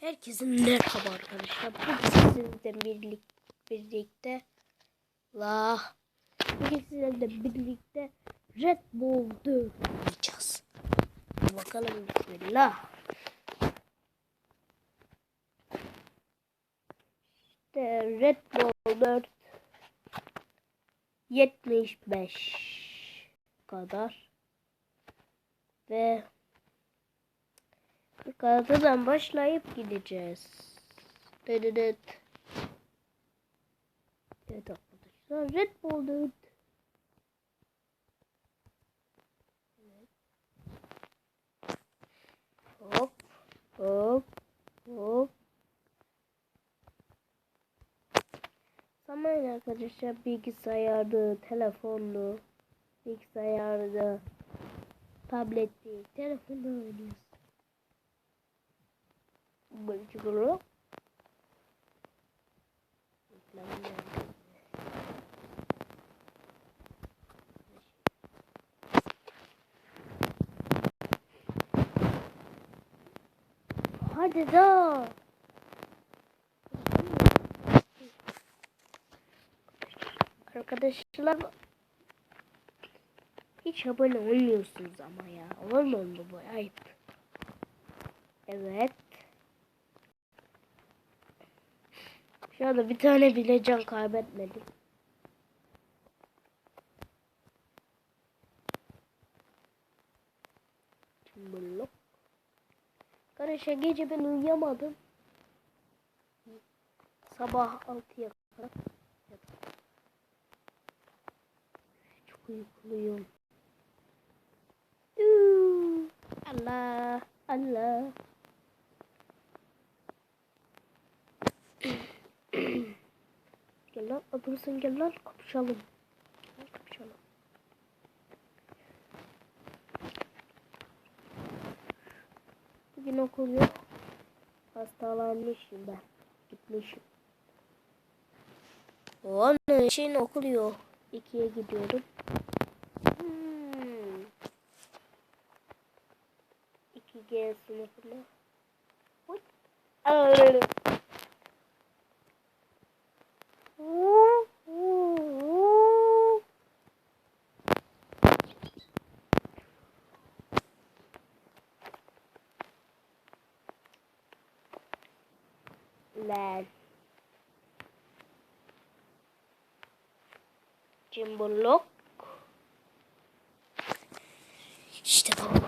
Herkesin merhaba arkadaşlar. Bugün sizlerle birlik, birlikte la bugün sizlerle birlikte Red Bull 4 oynayacağız. Bakalım bismillah. İşte Red Bull 4 75 kadar ve Yukarıdan başlayıp gideceğiz. Dıdıdıt. Evet arkadaşlar Red Bull Dıt. Evet. Hop hop hop. Zaman arkadaşlar bilgisayarda, telefonlu, bilgisayarda, tabletli, telefonda oynuyoruz. Bıcıklı. Hadi da. Arkadaşlar hiç abone olmuyorsunuz ama ya. Olur mu bu ayıp? Evet. Şu anda bir tane bile can kaybetmedim. Blok. Kardeşler gece ben uyuyamadım. Sabah 6'ya kadar. Çok uykuluyum. Allah Allah. Adımsın gel lan kapışalım. Kapışalım. Bugün okul yok. Hastalanmışım ben. Gitmişim. Onun için okul yok. İkiye gidiyorum. Hmm. 2G sınıfına. Oy. Lan. Cimbolok. İşte bu.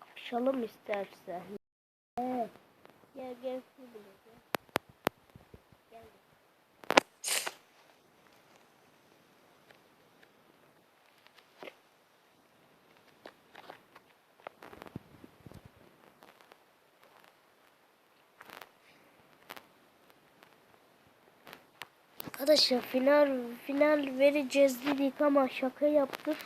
Kapışalım istersen. Evet. Gel gel. Arkadaşlar final final vereceğiz dedik ama şaka yaptık.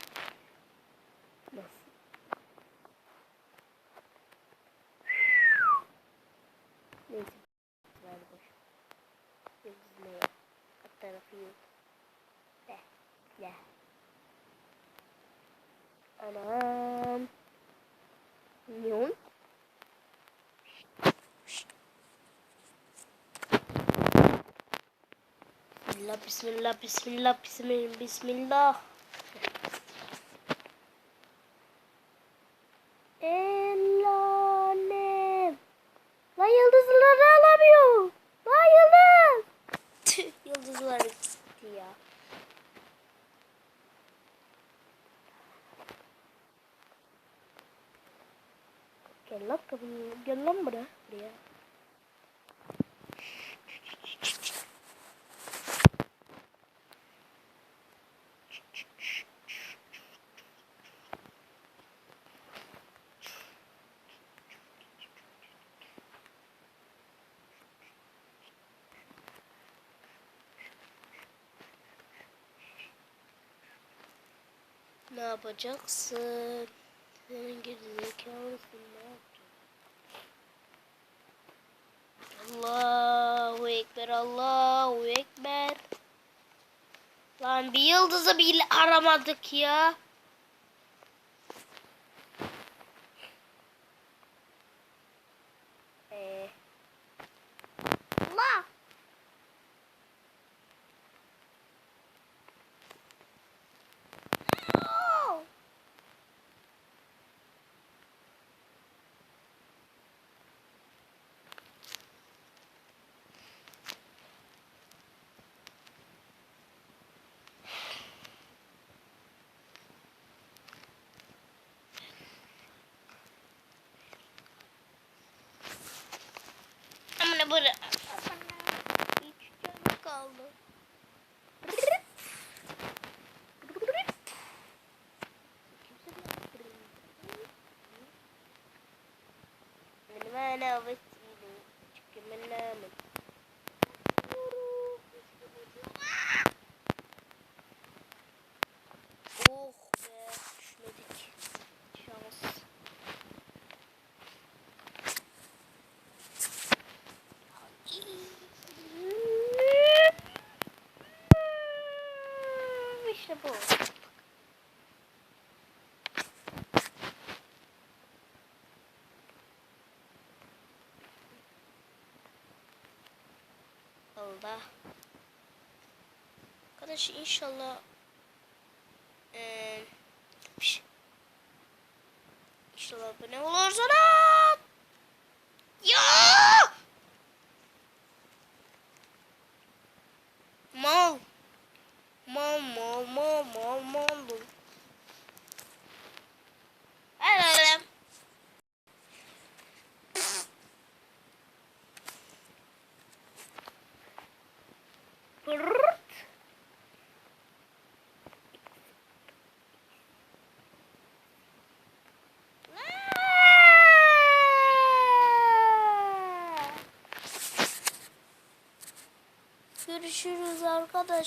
Anam. Neon. Bismillah, bismillah, bismillah, bismillah, bismillah. Elanem. Lan yıldızları alamıyor. Lan yıldız. Tüh, yıldızlar gitti ya. Gel lan kapıyı, gel lan buraya. buraya. Ne yapacaksın? Senin geri zekalı ne yaptı? Allahu Ekber, Allahu Ekber. Lan bir yıldızı bile aramadık ya. Eee. anda. Arkadaş inşallah ee, inşallah abone olursanız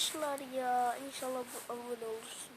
arkadaşlar ya. İnşallah abone olursunuz.